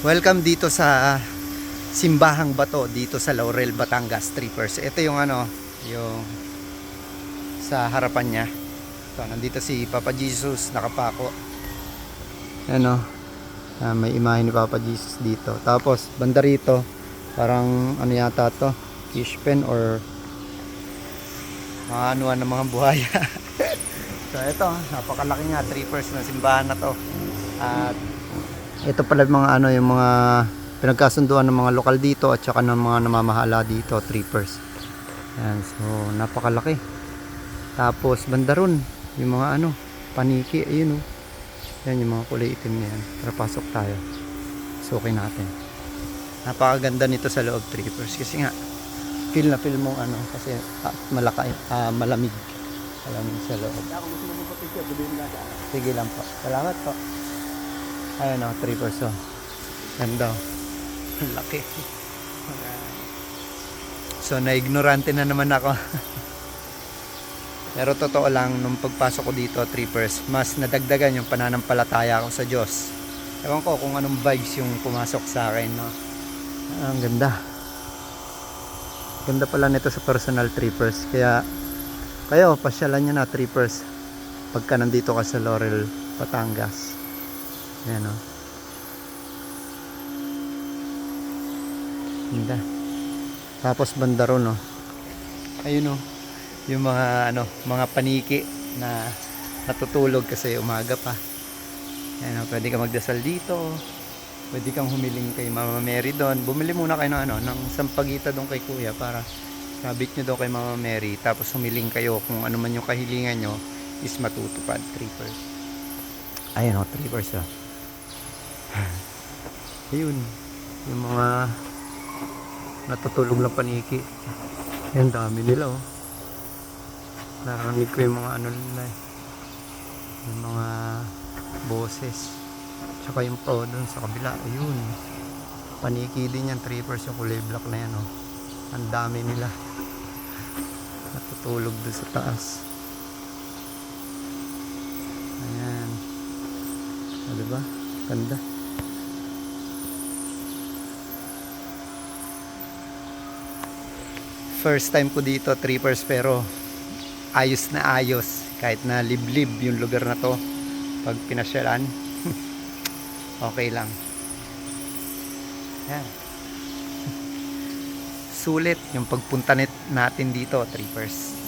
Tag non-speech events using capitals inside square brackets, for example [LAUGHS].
Welcome dito sa Simbahang Bato dito sa Laurel, Batangas, Trippers. Ito yung ano, yung sa harapan niya. So, nandito si Papa Jesus nakapako. Ano, ah, may imahe ni Papa Jesus dito. Tapos banda rito, parang ano yata to, fish pen or mga anuan ng mga buhaya. [LAUGHS] so ito, napakalaki nga, trippers ng simbahan na to. At ito pala mga ano, yung mga pinagkasunduan ng mga lokal dito at saka ng mga namamahala dito, trippers. Yan, so napakalaki. Tapos banda ron, yung mga ano, paniki, ayun oh. Yan yung mga kulay itim na yan. Tara pasok tayo. Sukin natin. Napakaganda nito sa loob, trippers. Kasi nga, feel na feel mo ano, kasi ah, malaka, ah, malamig. Malamig sa loob. Sige lang po. Salamat po. Ayun o, 3 oh. Ganda o. [LAUGHS] Ang Laki. So, na-ignorante na naman ako. [LAUGHS] Pero totoo lang, nung pagpasok ko dito, trippers, mas nadagdagan yung pananampalataya ko sa Diyos. Ewan ko kung anong vibes yung pumasok sa akin, no? Ah, ang ganda. Ganda pala nito sa personal trippers. Kaya, kayo, pasyalan nyo na trippers pagka nandito ka sa Laurel, Batangas. Ayan o. Ganda. Tapos banda ron o. Ayun o. Yung mga ano, mga paniki na natutulog kasi umaga pa. Ayan o, pwede ka magdasal dito. Pwede kang humiling kay Mama Mary doon. Bumili muna kayo ng ano, ng sampagita doon kay Kuya para sabit nyo daw kay Mama Mary. Tapos humiling kayo kung ano man yung kahilingan nyo is matutupad. Trippers. Ayun o, trippers o. [LAUGHS] Ayun. Yung mga natutulog lang paniki. Yan, dami nila oh. Narinig ko yung mga ano nila eh. Yung mga boses. Tsaka yung pro dun sa kabila. Ayun. Paniki din yan. Trippers yung kulay black na yan oh. Ang dami nila. [LAUGHS] Natutulog dun sa taas. Ayan. O, diba? Ganda. First time ko dito, trippers, pero ayos na ayos. Kahit na liblib yung lugar na to. Pag pinasyalan, [LAUGHS] okay lang. Yan. [LAUGHS] Sulit yung pagpunta natin dito, trippers.